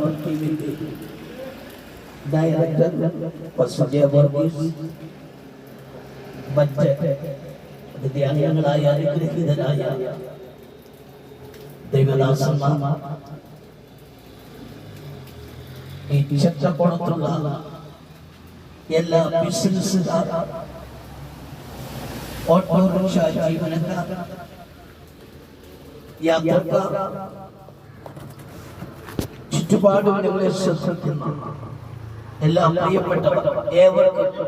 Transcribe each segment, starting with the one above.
Gospel ടീമിന്റെ director വസുജയ Varghese മറ്റ് അതിന്റെ അംഗങ്ങളായ അനുഗ്രഹീതരായ ദൈവദാസന്മാർ ഈ ചട്ടപ്പുറത്തുള്ള എല്ലാ ബിസിനസ്സുകാർ ഓട്ടോറിക്ഷ ജീവനക്കാർ യാത്രക്കാർ ചുറ്റുപാടും ഞങ്ങളെ ശ്രദ്ധിക്കുന്ന എല്ലാ പ്രിയപ്പെട്ടവർ ഏവർക്കും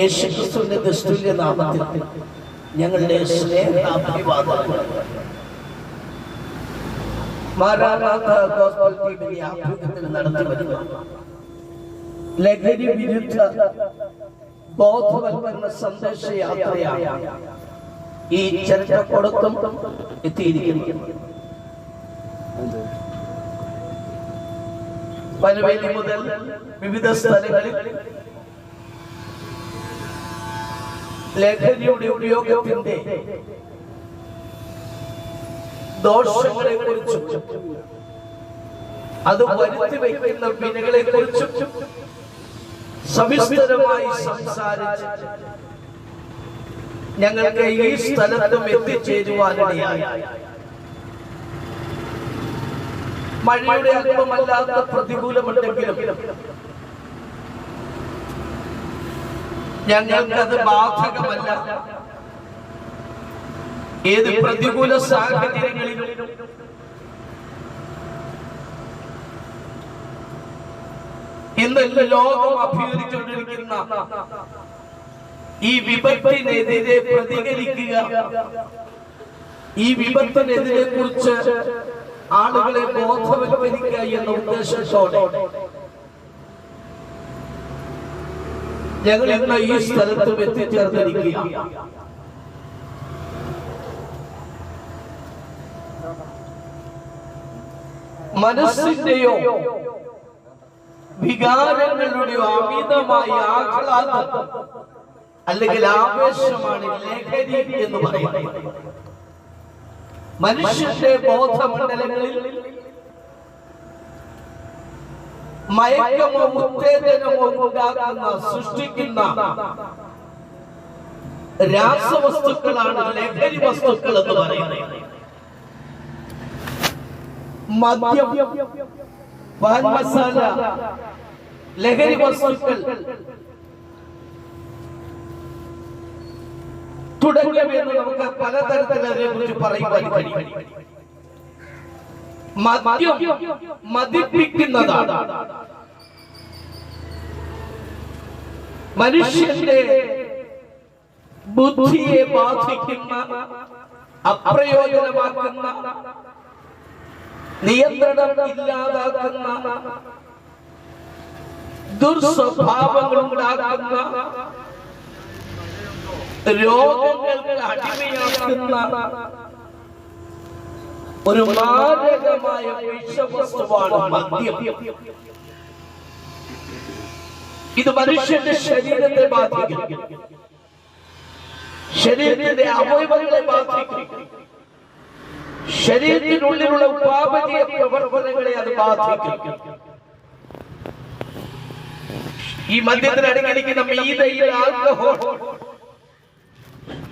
യേശുക്രിസ്തുവിന്റെ ദുസ്തുല്യ നാമത്തിൽ ഞങ്ങളുടെ സ്നേഹാഭിവാദം മാരാനാഥ ഗോസ്ബൽ ടീമിന്റെ ആഭിമുഖ്യത്തിൽ നടത്തി വരുന്ന ലഹരി വിരുദ്ധ ബോധവൽക്കരണ സന്ദേശ യാത്രയാണ് ഈ ചരിത്രക്കൊടുക്കം എത്തിയിരിക്കുന്നത്. പനവേലി മുതൽ വിവിധ സ്ഥലങ്ങളിൽ ലഹരിയുടെ ഉപയോഗത്തിന്റെ ദോഷങ്ങളെ കുറിച്ചും അത് വരുത്തി വയ്ക്കുന്ന പിന്നുകളെ കുറിച്ചും സവിസ്തരമായി സംസാരിച്ച് ഞങ്ങൾക്ക് ഈ സ്ഥലത്തും എത്തിച്ചേരുവാനിടയായി. മഴയുടെ അല്പമല്ലാത്ത പ്രതികൂലമുണ്ടെങ്കിലും ഞങ്ങൾക്കത് ബാധകമല്ല. ഏത് പ്രതികൂല സാഹചര്യങ്ങളിലും ഇന്ന് ലോകം അഭിമുഖിച്ചുകൊണ്ടിരിക്കുന്ന ഈ വിപത്തിനെതിരെ പ്രതികരിക്കുക. ഈ വിപത്തിനെതിരെ കുറിച്ച് ആളുകളെ ബോധവൽക്കരിക്കുക എന്ന ഉദ്ദേശത്തോടെ. ഞങ്ങൾ ഇന്ന് ഈ സ്ഥലത്തും എത്തിച്ചേർന്നിരിക്കുക. മനസ്സിന്റെയോ വികാരങ്ങളുടെയോ അമിതമായ ആഹ്ലാദം അല്ലെങ്കിൽ ആവേശമാണ് ലഹരി എന്ന് പറയുന്നത്. മനുഷ്യന്റെ ബോധമണ്ഡലങ്ങളിൽ മയക്കമോ ഉത്തേജനമോ ഉണ്ടാക്കുന്ന സൃഷ്ടിക്കുന്ന രാസവസ്തുക്കളാണ് ലഹരി വസ്തുക്കൾ എന്ന് പറയുന്നത്. മദ്യം ലഹരി വസ്തുക്കൾ തുടങ്ങിയവയെന്ന് നമുക്ക് പലതരത്തിൽ അതിനെ കുറിച്ച് പറയുവാൻ കഴിയും. മദ്യം മതിപ്പിക്കുന്നതാണ് മനുഷ്യന്റെ ബുദ്ധിയെ ബാധിക്കുന്ന അപ്രയോജനമാക്കുന്ന നിയന്ത്രണം ഇല്ലാതാക്കുന്ന ദുർസ്വഭാവങ്ങൾ ഉണ്ടാക്കുന്ന രോഗങ്ങൾക്ക് അടിമയാക്കുന്ന ഒരു മാരകമായ വിഷവസ്തുവാണ് മദ്യം. ഇത് മനുഷ്യന്റെ ശരീരത്തെ ബാധിക്കും. ശരീരത്തിന്റെ അവയവങ്ങളെ ബാധിക്കും. ശരീരത്തിനുള്ളിലുള്ള ഉപാപചയ പ്രവർത്തനങ്ങളെ അത് ബാധിക്കും. ഈ മദ്യത്തിന് അടങ്ങിയിരിക്കുന്ന മീതയിൽ ആൽക്കഹോൾ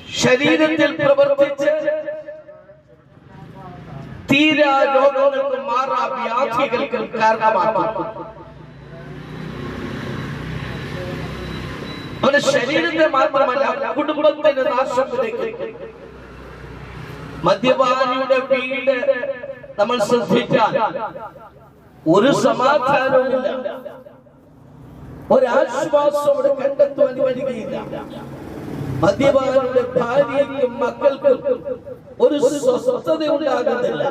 ശരീരത്തിൽ പ്രവർത്തിച്ച് തീരാ രോഗങ്ങൾക്ക് മാറാ വ്യാധികൾക്ക് കാരണമാക്കും ശരീരത്തെ മാത്രമല്ല കുടുംബത്തിന്റെ നാശത്തിലേക്ക്. മദ്യപാനിയുടെ വീട് നമ്മൾ ശ്രദ്ധിച്ചാൽ ഒരു സമാധാനവുമില്ല. ഒരാശ്വാസം അവിടെ കണ്ടെത്തുവാൻ വരികയില്ല മദ്യപാനിയുടെ ഭാര്യയ്ക്കും മക്കൾക്കും ഒരു സ്വസ്ഥത ഉണ്ടാകുന്നില്ല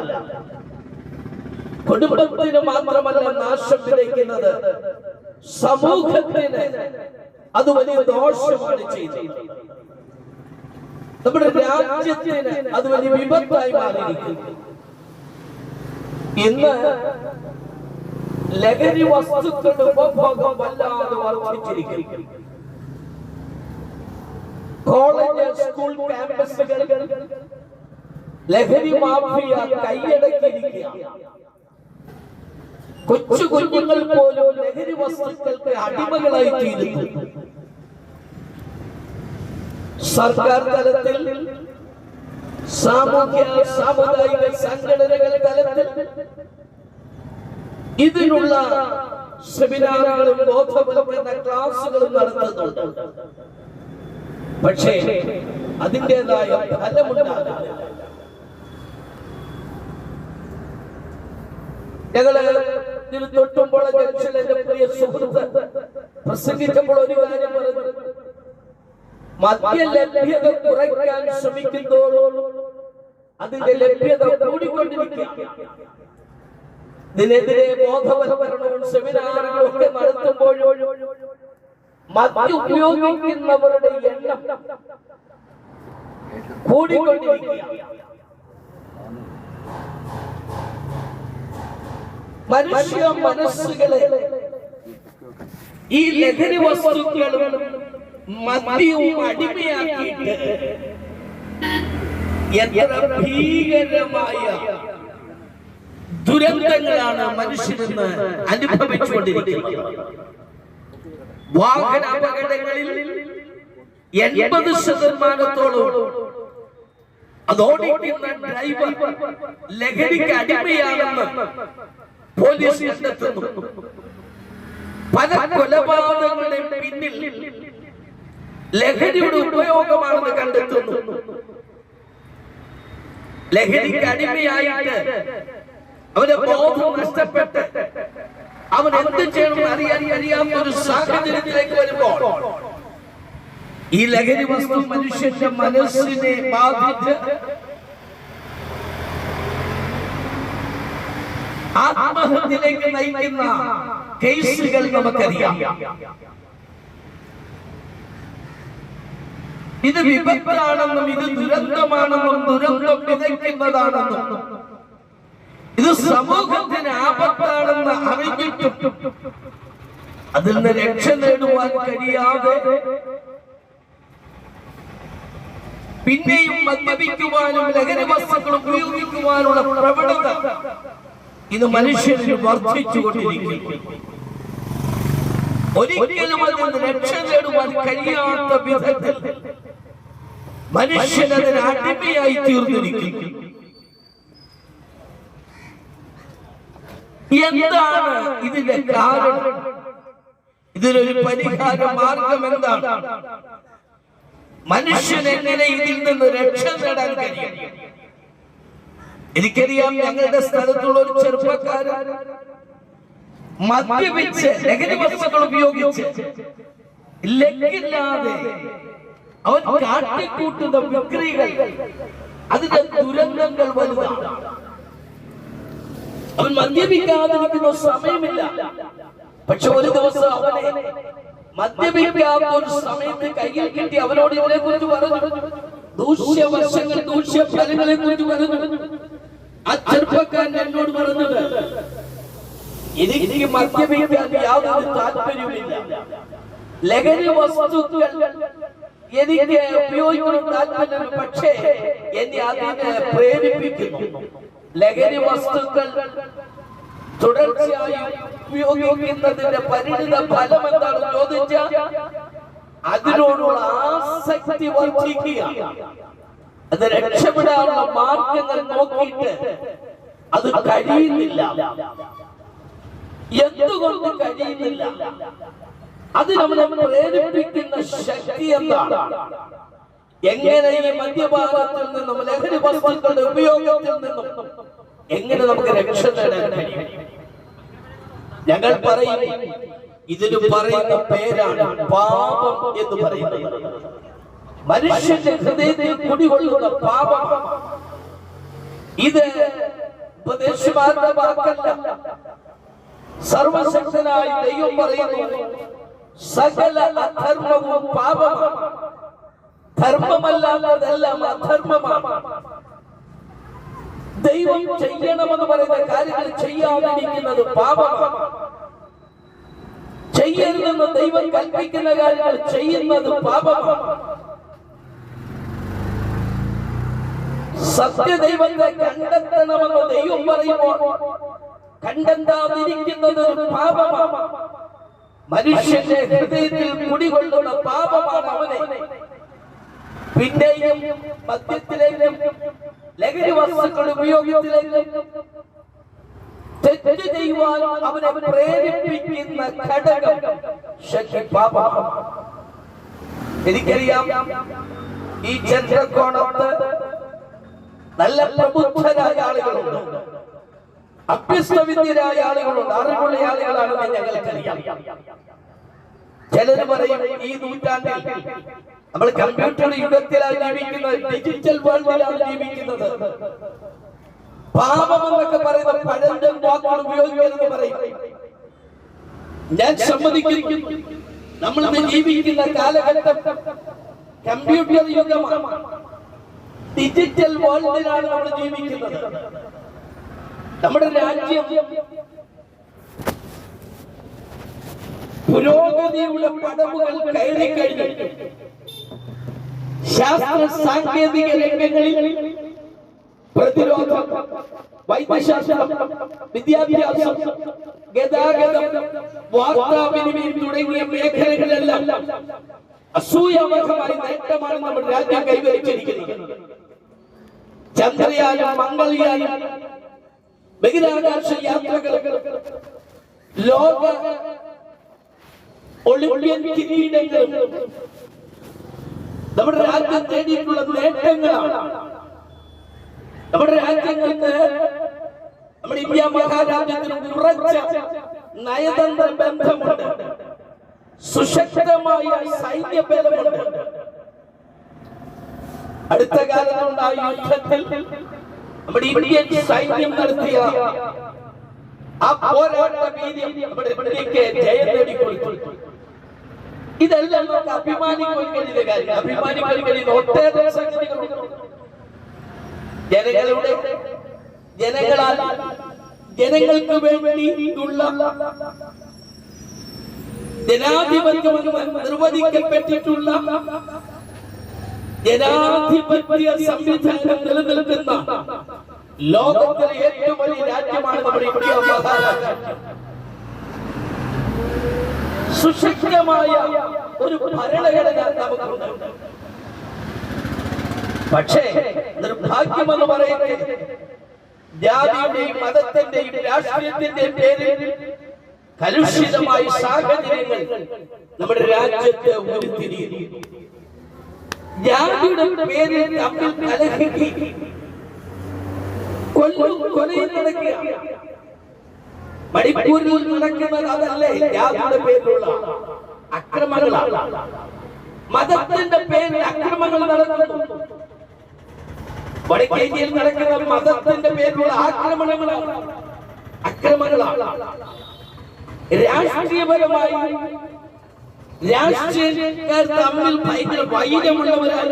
കുടുംബത്തിന് മാത്രമല്ല നാശം വിതയ്ക്കുന്നത്. സമൂഹത്തിന് അത് വലിയ ദോഷമാണ് ചെയ്തത് നമ്മുടെ രാജ്യത്തിന് അത് വലിയ വിപത്തായി മാറിയിരിക്കുന്നു. ഇന്ന് ലഹരി വസ്തുക്കളുടെ ഉപഭോഗം വല്ലാതെ വർദ്ധിച്ചിരിക്കുന്നു. കോളേജ് സ്കൂൾ ക്യാമ്പസുകൾ ലഹരി മാഫിയ കൈയടക്കിയിരിക്കുക കൊച്ചു കുഞ്ഞുങ്ങൾ പോലും ലഹരി വസ്തുക്കൾക്ക് അടിമകളായി തീരുന്നു. സർക്കാർ തലത്തിൽ സാമൂഹ്യ സാമുദായിക സംഘടനകൾ തലത്തിൽ ഇതിനുള്ള സെമിനാറുകളും ബോധവൽക്കരണ ക്ലാസുകളും നടത്തുന്നുണ്ട്. പക്ഷേ അതിന്റെതായ ഇതിൽ തൊട്ടുമ്പോൾ സുഹൃത്ത് ഒരു പറഞ്ഞു. കുറയ്ക്കാൻ അതിന്റെ ലഭ്യത കൂടിക്കൊണ്ടിരിക്കുക ഇതിനെതിരെ ബോധവൽക്കരണവും സെമിനാറുകളും ഒക്കെ നടത്തുമ്പോഴും മദ്യ ഉപയോഗിക്കുന്നവരുടെ എണ്ണം മനുഷ്യ മനസ്സുകളെ ഈ ലഹരി വസ്തുക്കളും അടിമയാക്കിയിട്ട് എത്ര ഭീകരമായ ദുരന്തങ്ങളാണ് മനുഷ്യരെന്ന് അനുഭവിച്ചുകൊണ്ടിരിക്കുന്നത്. വാഹന അപകടങ്ങളിൽ എൺപത് ശതമാനത്തോളം അതോടിക്കുന്ന ഡ്രൈവർ ലഹരിക്ക് അടിമയാണെന്ന് പോലീസ് കണ്ടെത്തുന്നു പല കൊലപാതകങ്ങളുടെ പിന്നിൽ ലഹരിയുടെ ഉപയോഗമാണെന്ന് കണ്ടെത്തുന്നു. ലഹരിക്ക് അടിമയായിട്ട് അവരെ ബോധം നഷ്ടപ്പെട്ട് അവൻ എന്ത് ചെയ്യണം അറിയാൻ കഴിയാത്ത ഒരു സാഹചര്യത്തിലേക്ക് വരുമ്പോൾ ഈ ലഹരി വസ്തു മനുഷ്യന്റെ മനസ്സിനെ ബാധിച്ച് ആത്മഹത്യയിലേക്ക് നയിക്കുന്ന കേസുകൾ നമുക്കറിയാം. ഇത് വിപത്താണെന്നും ഇത് ദുരന്തമാണെന്നും ദുരന്തം വിതയ്ക്കുന്നതാണെന്നും ഇത് സമൂഹത്തിന് ആപത്താണെന്ന് അറിഞ്ഞിട്ടും അതിൽ നിന്ന് രക്ഷ നേടുവാൻ കഴിയാതെ പിന്നെയും മദ്യപിക്കുവാനും ലഹരി വസ്തുക്കൾ ഉപയോഗിക്കുവാനുള്ള പ്രവണത ഇത് മനുഷ്യരിൽ വർദ്ധിച്ചുകൊണ്ടിരിക്കുന്നു. ഒരിക്കലും അതിൽ രക്ഷ നേടുവാൻ കഴിയാത്ത വിധത്തിൽ മനുഷ്യൻ അതിന് അടിമയായി തീർന്നിരിക്കുന്നു. എന്താണ് ഇതിന്റെ കാരണം? ഇതിനൊരു പരിഹാര മാർഗം എന്താണ്? മനുഷ്യൻ എങ്ങനെ ഇതിൽ നിന്ന് രക്ഷ നേടാൻ കഴിയും? എനിക്കറിയാം ഞങ്ങളുടെ സ്ഥലത്തുള്ള ഒരു ചെറുപ്പക്കാരൻ മദ്യപിച്ച് ലഹരി വസ്തുക്കൾ ഉപയോഗിച്ച് ലക്കില്ലാതെ അവൻ കാട്ടിക്കൂട്ടുന്ന വിക്രികൾ അതിന്റെ ദുരന്തങ്ങൾ വലുതാണ്. അവൻ മദ്യപിക്കാതിരിക്കുന്ന സമയമില്ല. പക്ഷെ ഒരു ദിവസം അവനെ മദ്യപിക്കാത്ത ഒരു സമയത്ത് കയ്യിൽ കിട്ടി. അവനോട് ഇതിനെ കുറിച്ച് പറഞ്ഞു. ദൂഷ്യവശങ്ങൾ ദൂഷ്യ ഫലങ്ങളെ കുറിച്ച് പറഞ്ഞു. ആ ചെറുപ്പക്കാരൻ എന്നോട് പറഞ്ഞത് എനിക്ക് മദ്യപിക്കാൻ യാതൊരു താല്പര്യമില്ല ലഹരി വസ്തുക്കൾ എനിക്ക് ഉപയോഗിക്കണം താല്പര്യമില്ല. പക്ഷേ എന്നെ അതിനെ പ്രേരിപ്പിക്കുന്നു. ലഹരി വസ്തുക്കൾ തുടർച്ചയായി ഉപയോഗിക്കുന്നതിന്റെ പരിണിത ഫലം എന്താണെന്ന് ചോദിച്ചാൽ അതിനോടുള്ള ആസക്തി വർദ്ധിക്കുക. അത് രക്ഷപ്പെടാനുള്ള മാർഗങ്ങൾ നോക്കിയിട്ട് അത് കഴിയുന്നില്ല. എന്തുകൊണ്ട് കഴിയുന്നില്ല? അത് നമ്മളെ പ്രേരിപ്പിക്കുന്ന ശക്തി എന്താണ്? എങ്ങനെ ഈ മദ്യപാനത്തിൽ നിന്നും ലഹരി വസ്തുക്കളുടെ ഉപയോഗത്തിൽ നിന്നും എങ്ങനെ നമുക്ക് രക്ഷ നേടാൻ കഴിയും? ഞങ്ങൾ പറയും ഇതിന് പറയുന്ന പേരാണ് പാപം എന്ന് പറയുന്നത്. മനുഷ്യന്റെ ഹൃദയത്തിൽ കുടികൊള്ളുന്ന പാപം ഇത് ഉപദേശമാരുടെ സർവശക്തനായ ദൈവം പറയുന്നു സകല അധർമ്മവും പാപമാണ്. ധർമ്മമല്ലാത്തതെല്ലാം അധർമ്മമാണ്. ദൈവം ചെയ്യണമെന്ന് പറയുന്ന കാര്യങ്ങൾ ചെയ്യാതിരിക്കുന്നത് പാപമാണ്. ചെയ്യരുതെന്ന് ദൈവം കൽപ്പിക്കുന്ന കാര്യങ്ങൾ ചെയ്യുന്നത് പാപമാണ്. സത്യദൈവത്തെ കണ്ടെത്തണമെന്ന് ദൈവം പറയുമ്പോൾ കണ്ടെത്താതിരിക്കുന്നത് ഒരു പാപമാണ്. മനുഷ്യന്റെ ഹൃദയത്തിൽ കുടികൊള്ളുന്ന പാപമാണ് അവനെ. പിന്നെയും മദ്യത്തിലേക്കും ലഹരി വസ്തുക്കൾ ഉപയോഗത്തിലേക്കും തെറ്റ് ചെയ്യുവാൻ അവനെ പ്രേരിപ്പിക്കുന്ന ഘടകം എനിക്കറിയാം ഈ ചന്ദ്രകോണത്ത് നല്ല പ്രബുദ്ധരായ ആളുകളുണ്ട്. അഭ്യസ്തവിദ്യരായ ആളുകളുണ്ട്. അറിവുള്ള ആളുകളാണെന്ന് ഞങ്ങൾക്കറിയാം. ചിലർ പറയും ഈ നൂറ്റാണ്ടിൽ നമ്മൾ കമ്പ്യൂട്ടർ യുഗത്തിലാണ് ജീവിക്കുന്നത്. ഡിജിറ്റൽ വേൾഡിലാണ് ജീവിക്കുന്നത്. പാപം എന്നൊക്കെ പറയുന്ന പഴന്റെ വാക്കുകൾ ഉപയോഗിക്കരുതെന്ന് പറയും. ഞാൻ സമ്മതിക്കും നമ്മൾ ജീവിക്കുന്ന കാലഘട്ടം കമ്പ്യൂട്ടർ യുഗമാണ്. ഡിജിറ്റൽ വേൾഡിലാണ് നമ്മൾ ജീവിക്കുന്നത്. നമ്മുടെ രാജ്യം പുരോഗതിയുടെ പടവുകൾ കയറി കഴിഞ്ഞു. ശാസ്ത്ര സാങ്കേതിക രംഗങ്ങളിൽ പ്രതിരോധം വൈദ്യശാസ്ത്രം വിദ്യാഭ്യാസം ഗതാഗതം വാർത്താവിനിമയം തുടങ്ങിയ മേഖലകളെല്ലാം അസൂയാവഹമായ നേട്ടമാണ് നമ്മുടെ രാജ്യം കൈവരിച്ചിരിക്കുന്നത് ചന്ദ്രയാനും മംഗൾയാനും ബഹിരാകാശ യാത്രകൾ ലോക ഒളിമ്പ്യൻ കിരീടങ്ങളും നമ്മുടെ രാജ്യം നേടിയിട്ടുള്ള നേട്ടങ്ങളാണ്. നമ്മുടെ രാജ്യങ്ങൾക്ക് നമ്മുടെ ഇന്ത്യ മഹാരാജ്യത്തിന് ഉറച്ച നയതന്ത്ര ബന്ധമുണ്ട്. സുശക്തമായ സൈന്യ ബലമുണ്ട്. അടുത്ത കാലത്തുണ്ടായ യുദ്ധത്തിൽ നമ്മുടെ ഇന്ത്യൻ സൈന്യം നടത്തിയ ആ പോരാട്ട വീര്യം നമ്മുടെ ഇന്ത്യയ്ക്ക് ജയം നേടിക്കൊടുത്തു. ഇതെല്ലാം നമുക്ക് അഭിമാനിക്കാൻ കഴിയുന്ന കാര്യം. അഭിമാനിക്കാൻ കഴിയുന്ന ഒട്ടേറെ സംഗതികളുണ്ട് ജനങ്ങളുടെ ജനങ്ങളാൽ ജനങ്ങൾക്ക് വേണ്ടിയുള്ള ജനാധിപത്യം നിർവചിക്കപ്പെട്ടിട്ടുള്ള ജനാധിപത്യ സംവിധാനം നിലനിൽക്കുന്ന ലോകത്തിലെ ഏറ്റവും വലിയ രാജ്യമാണ് നമ്മുടെ ഇന്ത്യ മഹാരാജ്യം സുശക്തമായ ഒരു ഭരണഘടന നമുക്കുണ്ട്. പക്ഷേ നിർഭാഗ്യമെന്ന് പറയുന്നത് ജാതിയുടെയും മതത്തിന്റെയും രാഷ്ട്രീയത്തിന്റെയും പേരിൽ കലുഷിതമായ സാഹചര്യങ്ങൾ നമ്മുടെ രാജ്യത്ത് ഉരുത്തിരിയുന്നു ജാതിയുടെ പേരിൽ തമ്മിൽ കലഹി. കൊല്ലും കൊലയും നടക്കുക മണിപ്പൂരിൽ നടക്കുന്നത് അതല്ലേ? ജാതിയുടെ പേരിലുള്ള അക്രമങ്ങളാണ് മതത്തിന്റെ പേരിൽ അക്രമങ്ങൾ നടക്കുന്നു. വടക്കേന്ത്യയിൽ നടക്കുന്ന മതത്തിന്റെ പേരിലുള്ള ആക്രമണങ്ങളാണ് അക്രമങ്ങളാണ് രാഷ്ട്രീയപരമായി രാഷ്ട്രീയക്കാർ തമ്മിൽ ഭയങ്കര വൈരമുള്ളവരായി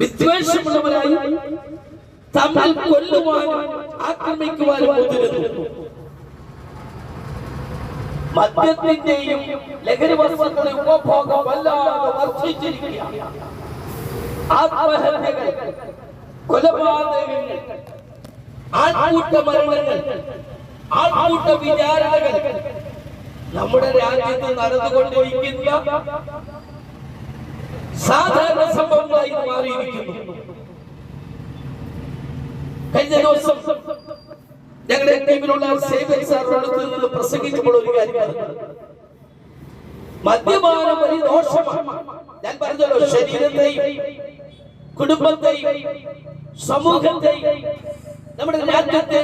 വിദ്വേഷമുള്ളവരായി തമ്മിൽ കൊല്ലുവാനും ആക്രമിക്കുവാനും മുതിരുന്നു. മദ്യത്തിന്റെയും ലഹരി വസ്തുക്കളുടെ ഉപഭോഗം വല്ലാതെ വർദ്ധിച്ചിരിക്കുകയാണ്. ആത്മഹത്യകൾ കൊലപാതകങ്ങൾ ആൾക്കൂട്ട മരണങ്ങൾ ആൾക്കൂട്ട വിചാരണകൾ നമ്മുടെ രാജ്യത്ത് നടന്നുകൊണ്ടിരിക്കുന്ന സാധാരണ സംഭവങ്ങളായി മാറിയിരിക്കുന്നു. കഴിഞ്ഞ ദിവസം ഞങ്ങളുടെ ടീമിലുള്ള സേവൻ സാർ പ്രസംഗിച്ചപ്പോൾ ഒരു കാര്യം പറഞ്ഞു. മദ്യപാനം വലിയ ദോഷമാണ്. ഞാൻ പറഞ്ഞല്ലോ ശരീരത്തെയും കുടുംബത്തെയും സമൂഹത്തെയും നമ്മുടെ രാജ്യത്തെ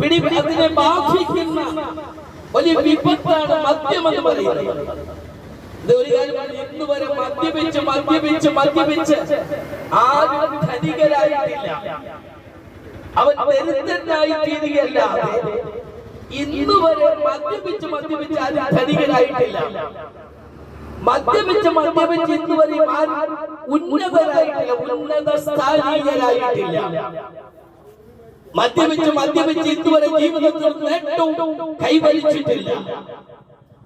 പിടിപിടത്തിനെ ബാധിക്കുന്ന വലിയ വിപത്താണ് മദ്യം എന്ന് പറയുന്നത്. ഒരു കാര്യം ഇന്ന് വരെ മദ്യപിച്ച് മദ്യപിച്ച് മദ്യപിച്ച് ആരും ധനികരായിട്ടില്ല അവൻ ദരിദ്രനായി തീരുകയല്ലാതെ ഇന്ന് വരെ മദ്യപിച്ച് മദ്യപിച്ച് ആരും ധനികരായിട്ടില്ല മദ്യപിച്ച് മദ്യപിച്ച് ഇന്ന് വരെ ഉന്നതരായിട്ടില്ല ഉന്നത സ്ഥാനീയരായിട്ടില്ല. മദ്യപിച്ച് മദ്യപിച്ച് ഇതുവരെ ജീവിതത്തിൽ നേട്ടവും കൈവരിച്ചിട്ടില്ല.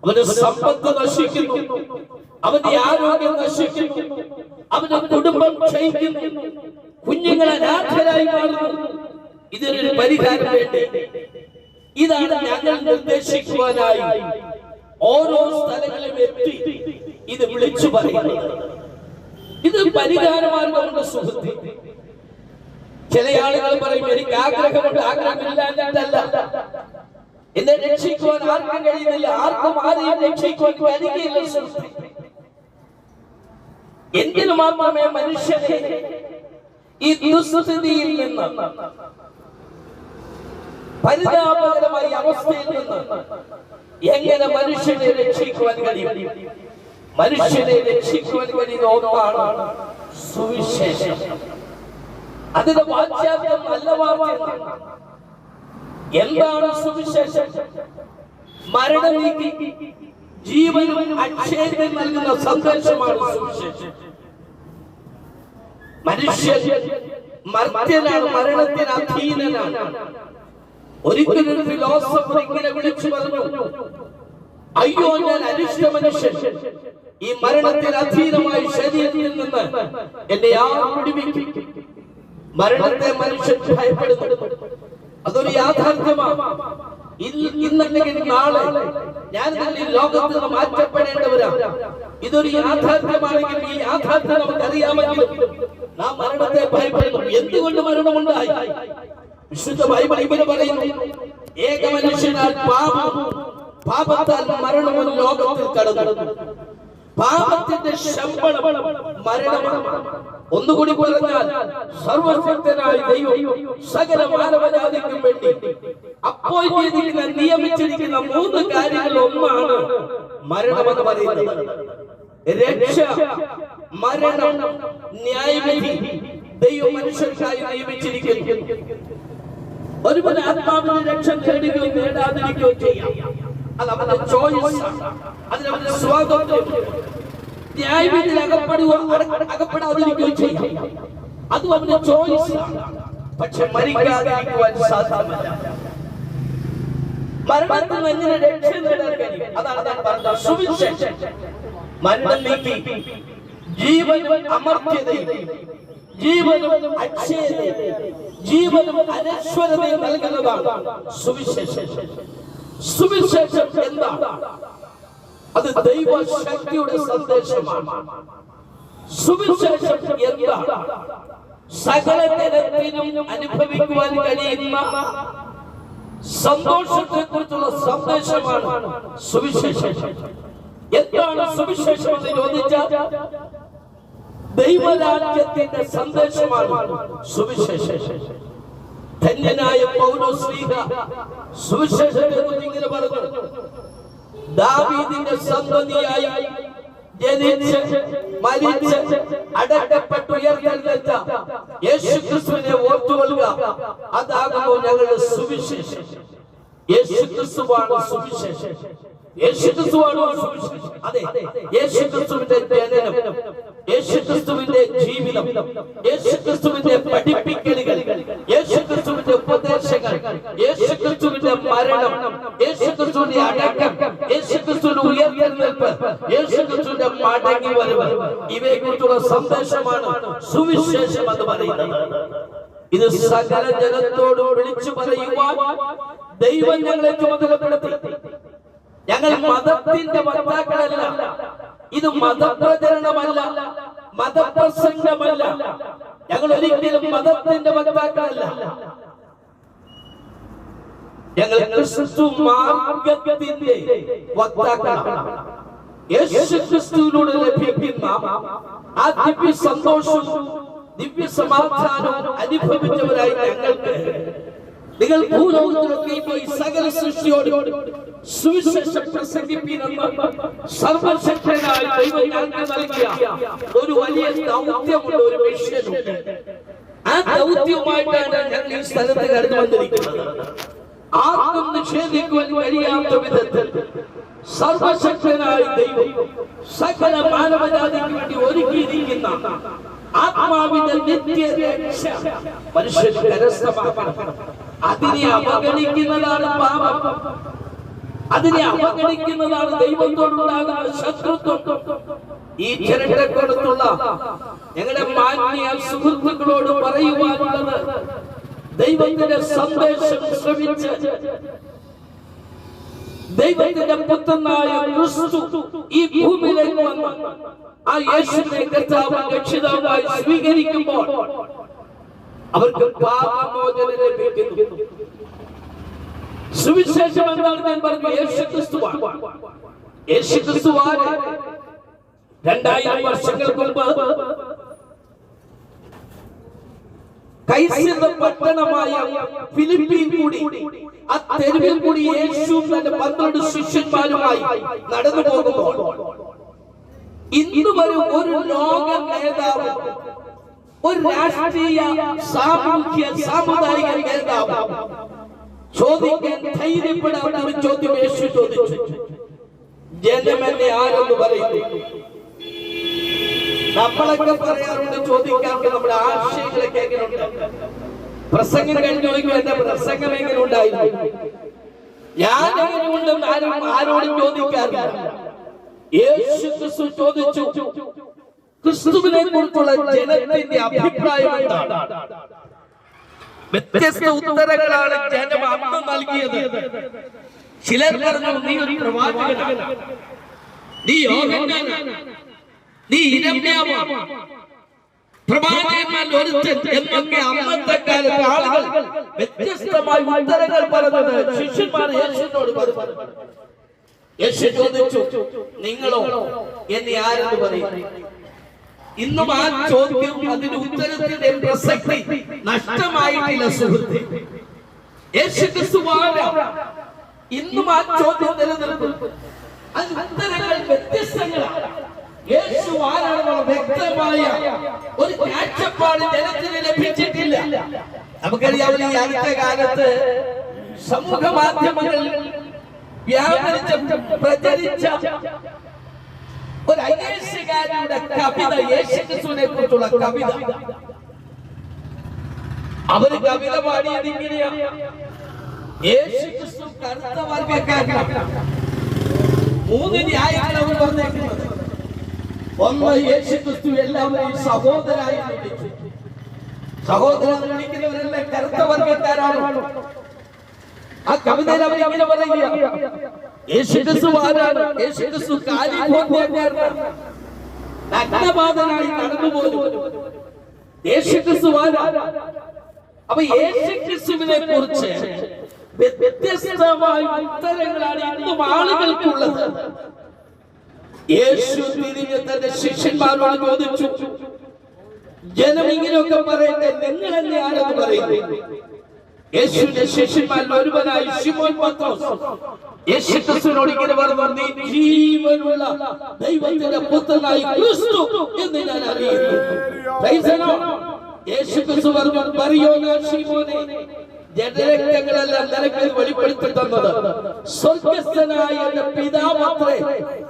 അവന്റെ സമ്പത്ത് നശിക്കുന്നു. അവന്റെ ആരോഗ്യം നശിക്കുന്നു. അവന്റെ കുടുംബം ക്ഷയിക്കുന്നു. കുഞ്ഞുങ്ങളെ അനാഥരായി മാറുന്നു. ഇതിനൊരു പരിഹാരം വേണ്ടി? ഇതാണ് ഞങ്ങൾ നിർദ്ദേശിക്കുവാനായി ഓരോ സ്ഥലങ്ങളിലും എത്തി ഇത് വിളിച്ചു പറയുന്നത്. ഇത് പരിഹാരമാർഗമുണ്ട് സുഹൃത്തി. ചില ആളുകൾ പറയും എനിക്ക് ആഗ്രഹമുണ്ട് ആഗ്രഹമില്ല എന്നല്ല. എന്നെ രക്ഷിക്കുവാൻ ആർക്കും കഴിയുന്നില്ല ആർക്കും ആരെയും രക്ഷിക്കുവാൻ കഴിയുകയില്ല എന്തിനു മാത്രമേ മനുഷ്യനെ ഈ ദുസ്ഥിതിയിൽ നിന്ന് പരിതാപകരമായ അവസ്ഥയിൽ നിന്ന് എങ്ങനെ മനുഷ്യനെ രക്ഷിക്കുവാൻ കഴിയും? മനുഷ്യനെ രക്ഷിക്കുവാൻ കഴിയുന്ന ഒന്നാണ് സുവിശേഷം. അതിന്റെ വാച്യാർത്ഥം നല്ല എന്താണ് സുവിശേഷം? മരണം നീക്കി ജീവനും അക്ഷയത്തിൽ നൽകുന്ന സന്ദേശമാണ് സുവിശേഷം. മനുഷ്യൻ മർത്യനാണ് മരണത്തിന് അധീനനാണ്. ഒരിക്കലും ഫിലോസഫർ ഇങ്ങനെ വിളിച്ചു പറഞ്ഞു അയ്യോ ഞാൻ അരിഷ്ട മനുഷ്യൻ. ഈ മരണത്തിൽ അധീനമായി ശരീരത്തിൽ നിന്ന് എന്നെ മരണത്തെ മനുഷ്യൻ ഭയപ്പെടുന്നു. അതൊരു യാഥാർത്ഥ്യമാണ് ഇന്നല്ലെങ്കിൽ നാളെ ഞാൻ തന്നെ ലോകത്ത് നിന്ന് മാറ്റപ്പെടേണ്ടവരാ. ഇതൊരു യാഥാർത്ഥ്യമാണെങ്കിൽ ഈ യാഥാർത്ഥ്യം നമുക്ക് അറിയാമെങ്കിൽ നാം മരണത്തെ ഭയപ്പെടുന്നു. എന്തുകൊണ്ട് മരണമുണ്ടായി? വിശുദ്ധ ബൈബിൾ ഇവർ പറയുന്നു ഏക മനുഷ്യനാൽ പാപം പാപത്താൽ മരണവും ലോകത്തിൽ കടന്നു. പാപത്തിന്റെ ശമ്പളം മരണമാണ്. ഒന്നുകൂടി പറഞ്ഞാൽ സർവശക്തനായ ദൈവം സകല മാനവജാതിക്കും വേണ്ടി അപ്പോൾ നിയമിച്ചിരിക്കുന്ന മൂന്ന് കാര്യങ്ങൾ ഒന്നാണ് മരണമെന്ന് പറയുന്നത്. രക്ഷ മരണം ന്യായവിധി ദൈവം മനുഷ്യർക്കായി നിയമിച്ചിരിക്കുന്നു. ഒരുവൻ ആത്മാവിന്റെ രക്ഷ നേടാതിരിക്കുകയോ ചെയ്യാം. അവന്റെ ചോയ്സ് ചെയ്യാം. അതും അവന്റെ ചോയ്സ് രക്ഷ നേടാൻ അതാണ് സുവിശേഷം. ജീവനും അമർത്യതയും ജീവനും അക്ഷയതയും ജീവനും അനശ്വരതയും നൽകുന്നതാണ് സുവിശേഷം. സുവിശേഷം എന്താണ് അത് ദൈവശക്തിയുടെ സന്ദേശമാണ്. സുവിശേഷം എന്താണ് സകല തരത്തിലും അനുഭവിക്കുവാൻ കഴിയുന്ന സന്തോഷത്തെ കുറിച്ചുള്ള സന്ദേശമാണ് സുവിശേഷം. എന്താണ് സുവിശേഷം എന്ന് ചോദിച്ചാൽ ദൈവരാജ്യത്തിന്റെ സന്ദേശമാണ് സുവിശേഷം. ധന്യനായ പൗരോ സ്ത്രീക സുവിശേഷത്തെ കുറിച്ച് ഇങ്ങനെ പറഞ്ഞു. ദാവീദിന്റെ സന്തതിയായി ജനിച്ച് മരിച്ച് അടക്കപ്പെട്ടു ഉയർന്നെഴുന്നേറ്റ യേശു ക്രിസ്തുവിനെ ഓർത്തുകൊള്ളുക ഞങ്ങളുടെ സുവിശേഷം. യേശു ക്രിസ്തുവാണ് സുവിശേഷം. യേശു ക്രിസ്തുവാണ് സുവിശേഷം അതെ യേശുക്രിസ്തുവിന്റെ ജനനം യേശു ജീവിതം യേശുക്രിസ്തുവിന്റെ പഠിപ്പിക്കലുകൾ യേശുക്രിസ്തുവിന്റെ ഉപദേശങ്ങൾ യേശുക്രിസ്തുവിന്റെ മരണം യേശുക്രിസ്തുവിന്റെ അടക്കം യേശു ക്രിസ്തുവിന്റെ ഉയർത്തെഴുന്നേൽപ്പ് യേശു ക്രിസ്തുവിന്റെ മടങ്ങി വരവ് ഇവയെ സന്ദേശമാണ് സുവിശേഷം എന്ന് പറയുന്നത്. ഇത് സകല ജനത്തോട് വിളിച്ചു പറയുവാൻ ദൈവം ഞങ്ങളെ ചുമതലപ്പെടുത്തി. ഞങ്ങൾ മതത്തിന്റെ വക്താക്കളല്ല. ഇത് മതപ്രചരണമല്ല. മതപ്രസംഗമല്ല. ഞങ്ങൾ ഒരിക്കലും മതത്തിന്റെ വക്താക്കളല്ല. ഞങ്ങൾ ക്രിസ്തു മാർഗത്തിന്റെ വക്താക്കളാണ്. യേശു ക്രിസ്തുവിലൂടെ ആ ദിവ്യ സന്തോഷവും ദിവ്യ സമാധാനവും അനുഭവിച്ചവരായി ഞങ്ങൾക്ക് നിങ്ങൾ ഭൂലോകത്തിലൊക്കെ പോയി സകല സൃഷ്ടിയോട് സുവിശേഷം പ്രസംഗിപ്പിക്കുന്ന സർവശക്തനായ ദൈവം ഞങ്ങൾക്ക് നൽകിയ ഒരു വലിയ ദൗത്യമുള്ള ഒരു മിഷനുണ്ട് ആ ദൗത്യവുമായിട്ടാണ് ഞങ്ങൾ ഈ സ്ഥലത്ത് കടന്നു വന്നിരിക്കുന്നത്. ആർക്കും നിഷേധിക്കുവാൻ കഴിയാത്ത വിധത്തിൽ സർവശക്തനായ ദൈവം സകല മാനവജാതിക്ക് വേണ്ടി ഒരുക്കിയിരിക്കുന്ന ആത്മാവിന്റെ നിത്യ രക്ഷ മനുഷ്യൻ കരസ്ഥമാക്കണം. അതിനെ അവഗണിക്കുന്നതാണ് പാപം. അതിനെ അവഗണിക്കുന്നതാണ് ദൈവത്തോടുണ്ടാകുന്ന ശത്രുത്വം. ഈ ചിരട്ടക്കൊടുത്തുള്ള ഞങ്ങളുടെ മാന്യ സുഹൃത്തുക്കളോട് പറയുവാനുള്ളത് ദൈവത്തിന്റെ സന്ദേശം ശ്രമിച്ച് ദൈവത്തിന്റെ പുത്രനായ ക്രിസ്തു ഈ ഭൂമിയിലേക്ക് വന്ന് ആ യേശുവിനെ കർത്താവ് രക്ഷിതാവായി സ്വീകരിക്കുമ്പോൾ അവർക്ക് പാപമോചനം ലഭിക്കുന്നു. സുവിശേഷം എന്താണ് ഞാൻ പറഞ്ഞു യേശു ക്രിസ്തുവാണ് രണ്ടായിരം വർഷങ്ങൾക്ക് മുമ്പ് കൈസിത പട്ടണമായ ഫിലിപ്പീൻ കൂടി ആ തെരുവിൽ കൂടി യേശു തന്റെ പന്ത്രണ്ട് ശിഷ്യന്മാരുമായി നടന്നു പോകുമ്പോൾ ഇന്ന് ഒരു ലോക നേതാവ് ഒരു രാഷ്ട്രീയ സാമൂഹ്യ സാമുദായിക നേതാവ് ചോദിക്കാൻ ധൈര്യപ്പെടാത്ത ഒരു ചോദ്യം യേശു ചോദിച്ചു ജനമെന്നെ ആരെന്ന് പറയുന്നു? നമ്മളൊക്കെ പറയാറുണ്ട് ചോദിക്കാറുണ്ട് നമ്മുടെ ആശയങ്ങളൊക്കെ എങ്ങനെയുണ്ട്? പ്രസംഗം കഴിഞ്ഞു ചോദിക്കും എന്റെ പ്രസംഗം എങ്ങനെ ഉണ്ടായിരുന്നു? ഞാൻ എങ്ങനെയുണ്ടെന്ന് ആരും ആരോടും ചോദിക്കാറില്ല. യേശു ചോദിച്ചു ക്രിസ്തുവിനെ കുറിച്ചുള്ള ജനത്തിന്റെ അഭിപ്രായം എന്താണ്? വ്യത്യസ്ത ഉത്തരങ്ങളാണ് ജനം അന്ന് നൽകിയത്. ചിലർ പറഞ്ഞു നീ ഒരു പ്രവാചകനാണ്. നീ യോഹന്നാനാണ്. നീ ഇരമ്യാവാണ്. പ്രവാചകന്മാരിൽ ഒരുത്തൻ എന്നൊക്കെ അന്നത്തെ കാലത്ത് ആളുകൾ വ്യത്യസ്തമായി ഉത്തരങ്ങൾ പറഞ്ഞത് ശിഷ്യന്മാർ യേശുവിനോട് പറഞ്ഞു. യേശു ചോദിച്ചു നിങ്ങളോ എന്നെ ആരെന്ന് പറയും? ഇന്നും ആ ചോദ്യം അതിന്റെ ഉത്തരത്തിന്റെ പ്രസക്തി നഷ്ടമായിട്ടില്ല സുഹൃത്തെ. യേശു ഇന്നും ആ ചോദ്യം നിലനിൽക്കുന്നു. അത് ഉത്തരങ്ങൾ വ്യത്യസ്തങ്ങളാണ്. യേശു ആരാണെന്നുള്ള വ്യക്തമായ ഒരു കാഴ്ചപ്പാട് ജനത്തിന് ലഭിച്ചിട്ടില്ല. നമുക്കറിയാവുന്ന ഈ അടുത്ത കാലത്ത് സമൂഹ മാധ്യമങ്ങളിൽ വ്യാപരിച്ച പ്രചരിച്ച ഒരു ഐ എസ് കാരിയുടെ കവിത യേശുക്രിസ്തുവിനെ കുറിച്ചുള്ള കവിത. അവർ കവിത പാടിയത് ഇങ്ങനെയാ. യേശുക്രിസ്തു കറുത്ത വർഗക്കാരനാണ് മൂന്ന് ന്യായങ്ങൾ അവർ പറഞ്ഞേക്കുന്നത് ഒന്ന് യേശുക്രിസ്തു എല്ലാവരെയും സഹോദരായി വിളിച്ചു. സഹോദരൻ വിളിക്കുന്നവരെല്ലാം കറുത്ത വർഗക്കാരാണ് ആ കവിതയിൽ അവർ ഇങ്ങനെ പറയുക കുറിച്ച് ഉത്തരങ്ങളാണ് ഇന്നും ആളുകൾക്കുള്ളത്. യേശു തന്റെ ശിഷ്യന്മാരോട് ചോദിച്ചു ജനം ഇങ്ങനെയൊക്കെ പറയട്ടെ നിങ്ങൾ എന്നെ ആരെന്ന് പറയുന്നു? യേശുവിന്റെ ശിഷ്യന്മാരിൽ ഒരുവനായി ശിമോൻ പത്രോസ്. യേശു ഇങ്ങനെ പറഞ്ഞു നീ ജീവനുള്ള ദൈവത്തിന്റെ പുത്രനായി ക്രിസ്തു എന്ന് ഞാൻ അറിയുന്നു. യേശു പറഞ്ഞു പറയോ ശിമോനെ?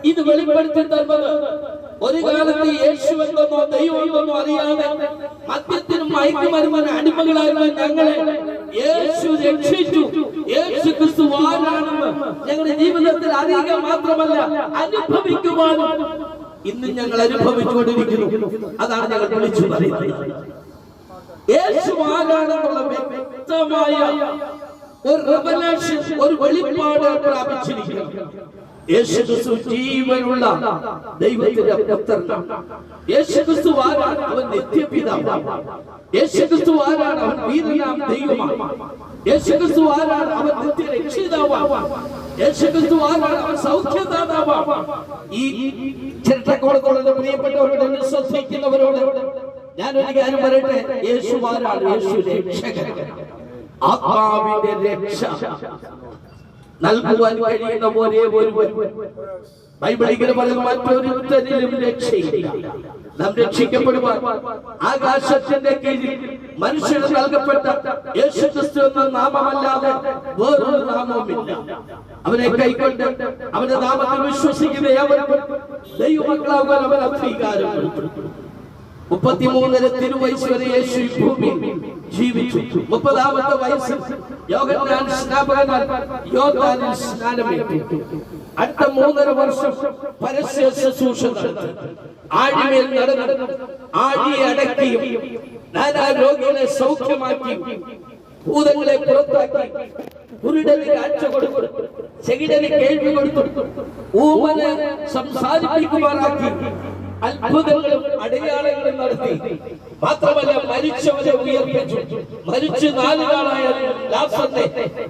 ഇത് വെളിപ്പെടുത്തി തന്നത്. ഒരു കാലത്ത് യേശു എന്തെന്നോ ദൈവം എന്തെന്നോ അറിയാതെ മദ്യത്തിനും ഞങ്ങളെ യേശു രക്ഷിച്ചു. യേശു ഞങ്ങളുടെ ജീവിതത്തിൽ അറിയുക മാത്രമല്ല അനുഭവിക്കുവാനും ഇന്ന് ഞങ്ങൾ അനുഭവിച്ചുകൊണ്ടിരിക്കുന്നു. അതാണ് ഞങ്ങൾ വിളിച്ചു പറയുന്നത്. യേശു വ്യക്തമായ ഒരു ഒരു വെളിപ്പാട് പ്രാപിച്ചിരിക്കുന്നു യേശു ക്രിസ്തു ജീവനുള്ള ദൈവത്തിന്റെ പുത്രൻ യേശു ക്രിസ്തു ആരാണ്? അവൻ നിത്യപിതാവാണ് യേശു ക്രിസ്തു ആരാണ്? അവൻ വീരനാം ദൈവമാണ്. യേശു ക്രിസ്തു ആരാണ്? അവൻ നിത്യ രക്ഷിതാവാണ് യേശു ക്രിസ്തു ആരാണ്? അവൻ സൗഖ്യദാതാവാണ്. ഈ ചിരട്ടക്കോളത്തോടെ പ്രിയപ്പെട്ടവരോട് ഞാൻ ഒരു കാര്യം പറയട്ടെ? യേശു ആരാണ്? യേശു രക്ഷകൻ. ആത്മാവിന്റെ രക്ഷ. നൽകുവാൻ കഴിയുന്ന ഒരേ ഒരു ബൈബിൾ ഇങ്ങനെ പറയുന്നു മറ്റൊരുത്തരിലും രക്ഷയില്ല. നാം രക്ഷിക്കപ്പെടുവാൻ ആകാശത്തിന്റെ കീഴിൽ മനുഷ്യന് നൽകപ്പെട്ട യേശുക്രിസ്തു എന്ന നാമമല്ലാതെ വേറൊരു നാമവുമില്ല. അവനെ കൈക്കൊണ്ട് അവന്റെ നാമത്തിൽ വിശ്വസിക്കുന്ന ഏവർക്കും ദൈവമക്കളാകുവാൻ അവൻ അംഗീകാരം കൊടുത്തു മുപ്പത്തിമൂന്നര തിരുവയസ് വരെ യേശു ഈ ഭൂമിയിൽ ജീവിച്ചു മുപ്പതാമത്തെ വയസ്സിൽ അടുത്ത മൂന്നര വർഷം പരസ്യ ശുശ്രൂഷ ആഴിമേൽ നടന്നു ആഴിയെ അടക്കിയും നാനാ രോഗികളെ സൗഖ്യമാക്കി ഭൂതങ്ങളെ പുറത്താക്കി കേൾവി കൊടുത്തു ഊമന് അത്ഭുതങ്ങളും അടയാളങ്ങളും നടത്തി. മാത്രമല്ല മരിച്ചവരെ ഉയർപ്പിച്ചു. മരിച്ചു നാല് നാളായ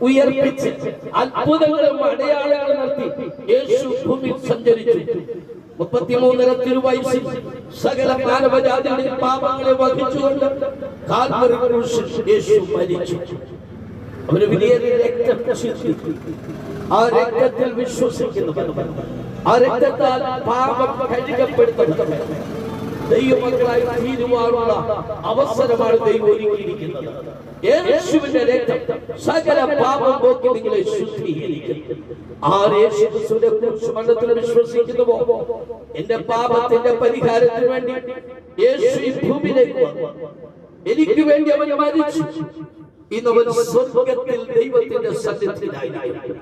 ഉയർപ്പിച്ച് അത്ഭുതങ്ങളും അടയാളങ്ങളും നടത്തി യേശു ഭൂമി സഞ്ചരിച്ചു. മുപ്പത്തിമൂന്നര തിരുവയസ്സിൽ സകല മാനവജാതികളിൽ പാപങ്ങളെ വഹിച്ചുകൊണ്ട് യേശു മരിച്ചു. അവർ വലിയ രക്തം ആ രക്തത്തിൽ വിശ്വസിക്കുന്നവർ ആ രക്തത്താൽ പാപം കഴുകപ്പെടുത്തുന്നവർ ദൈവമക്കളായി തീരുവാനുള്ള അവസരമാണ് ദൈവം ഒരുക്കിയിരിക്കുന്നത്. യേശുവിന്റെ രക്തം സകല പാപം പോക്കി നിങ്ങളെ ശുദ്ധീകരിക്കും ആര് യേശു ക്രിസ്തുവിനെ കുറിച്ച് മണ്ഡലത്തിൽ വിശ്വസിക്കുന്നുവോ? എന്റെ പാപത്തിന്റെ പരിഹാരത്തിന് വേണ്ടി യേശു ഈ ഭൂമിയിലേക്ക് വന്നു. എനിക്ക് വേണ്ടി അവൻ മരിച്ചു. ഇന്നവൻ സ്വർഗത്തിൽ ദൈവത്തിന്റെ സന്നിധിയിലായിരിക്കും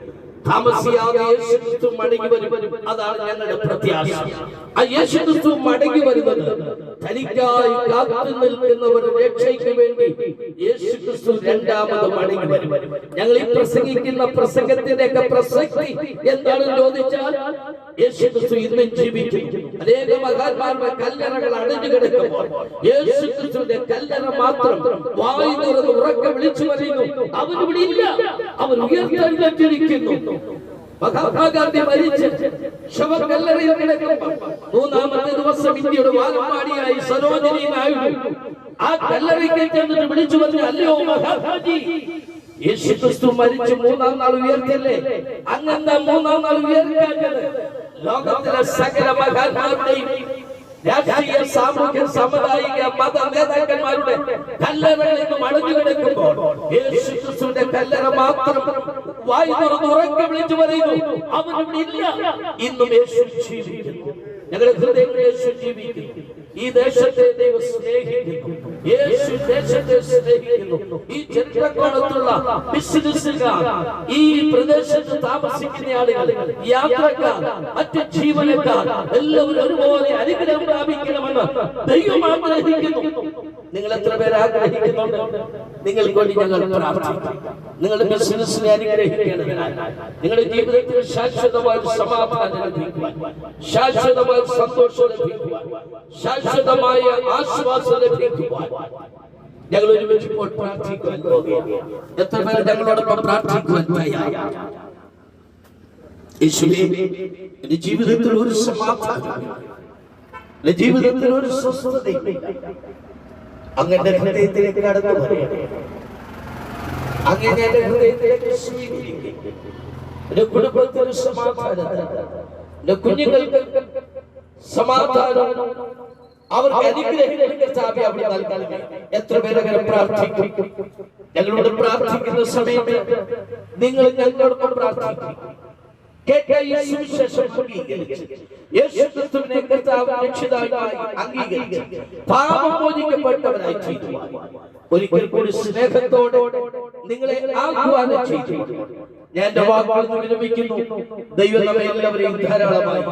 താമസിയാതെ മടങ്ങി വരും. അതാണ് ഞങ്ങളുടെ പ്രത്യാശ. ആ മടങ്ങി വരുന്നത് വേണ്ടി വരും. ഞങ്ങൾ ഈ പ്രസംഗിക്കുന്ന പ്രസംഗത്തിന്റെ ഒക്കെ പ്രസക്തി എന്താണെന്ന് ചോദിച്ചാൽ യേശു ക്രിസ്തു ഇന്നും ജീവിക്കുന്നു അനേക മഹാത്മാരുടെ കല്ലറകൾ അടഞ്ഞു കിടക്കുമ്പോൾ യേശുക്രിസ്തുവിന്റെ കല്ലറ മാത്രം വായു തുറന്ന് ഉറക്കെ വിളിച്ചു പറയുന്നു. അവൻ ഇവിടെ ഇല്ല. അവൻ ഉയർത്തെഴുന്നേറ്റിരിക്കുന്നു. മഹാത്മാഗാന്ധി മരിച്ച് ശവക്കല്ലറയിൽ കിടക്കുമ്പോൾ മൂന്നാമത്തെ ദിവസം ഇന്ത്യയുടെ വാഗപ്പാടിയായി സരോജിനി നായിഡു ആ കല്ലറയ്ക്ക് ചെന്നിട്ട് വിളിച്ചു പറഞ്ഞു അല്ലയോ മഹാത്മാജി യേശു ക്രിസ്തു മരിച്ച് മൂന്നാം നാൾ ഉയർത്തിയല്ലേ? അങ്ങനെ മൂന്നാം നാൾ ഉയർത്തിയത്? ലോകത്തിലെ സകല മഹാന്മാരുടെയും രാഷ്ട്രീയ സാമൂഹ്യ സാമുദായിക മത നേതാക്കന്മാരുടെ കല്ലറകളിൽ നിന്ന് മടങ്ങി കിടക്കുമ്പോൾ കല്ലറ മാത്രം വായി തുറന്ന് ഉറക്കെ വിളിച്ചു പറയുന്നു അവൻ ഇന്നും ഞങ്ങളുടെ ഹൃദയം ജീവിക്കുന്നു. ഈ ദേശത്തെ ദൈവം സ്നേഹിക്കുന്നു. യേശു ദേശത്തെ സ്നേഹിക്കുന്നു. ഈ ചരിത്രക്കോണത്തുള്ള ബിസിനസ്സുകാർ ഈ പ്രദേശത്ത് താമസിക്കുന്ന ആളുകൾ യാത്രക്കാർ മറ്റ് ജീവനക്കാർ എല്ലാവരും ഒരുപോലെ അനുഗ്രഹം പ്രാപിക്കണമെന്ന് ദൈവം ആഗ്രഹിക്കുന്നു. നിങ്ങൾ എത്ര പേര് ആഗ്രഹിക്കുന്നുണ്ട്? നിങ്ങൾക്ക് വേണ്ടി ഞങ്ങൾ പ്രാർത്ഥിക്കാം. നിങ്ങളുടെ ബിസിനസ്സിനെ അനുഗ്രഹിക്കേണ്ടതിനാൽ നിങ്ങളുടെ ജീവിതത്തിൽ ശാശ്വതമായ സമാധാനം ലഭിക്കുവാൻ ശാശ്വതമായ സന്തോഷം ലഭിക്കുവാൻ ശാശ്വതമായ ആശ്വാസം ലഭിക്കുവാൻ ഞങ്ങൾ ഒരുമിച്ച് ഇപ്പോൾ എത്ര പേര് ഞങ്ങളോടൊപ്പം പ്രാർത്ഥിക്കുവാൻ തയ്യാറാണ് എന്റെ ജീവിതത്തിൽ ഒരു സമാധാനം. എന്റെ ജീവിതത്തിൽ ഒരു സ്വസ്ഥത അങ്ങനെ ഹൃദയത്തിലേക്ക് കടന്നു അങ്ങനെ എന്റെ ഹൃദയത്തിലേക്ക് എന്റെ കുടുംബത്തിൽ സമാധാനം എന്റെ കുഞ്ഞുങ്ങൾക്ക് സമാധാനം അവർക്ക് അനുഗ്രഹത്തിന്റെ ചാവി അവിടെ നൽകണം എത്ര പേര് അങ്ങനെ പ്രാർത്ഥിക്കും? ഞങ്ങളോട് പ്രാർത്ഥിക്കുന്ന സമയത്ത് നിങ്ങൾ ഞങ്ങളോടൊപ്പം പ്രാർത്ഥിക്കും. ഒരിക്കൽ കൂടി സ്നേഹത്തോടെ നിങ്ങളെ ആഹ്വാനം ചെയ്തു. ഞാൻ എന്റെ വാക്കുകൾ വിരമിക്കുന്നു ദൈവം നമ്മെ എല്ലാവരെയും ധാരാളമായി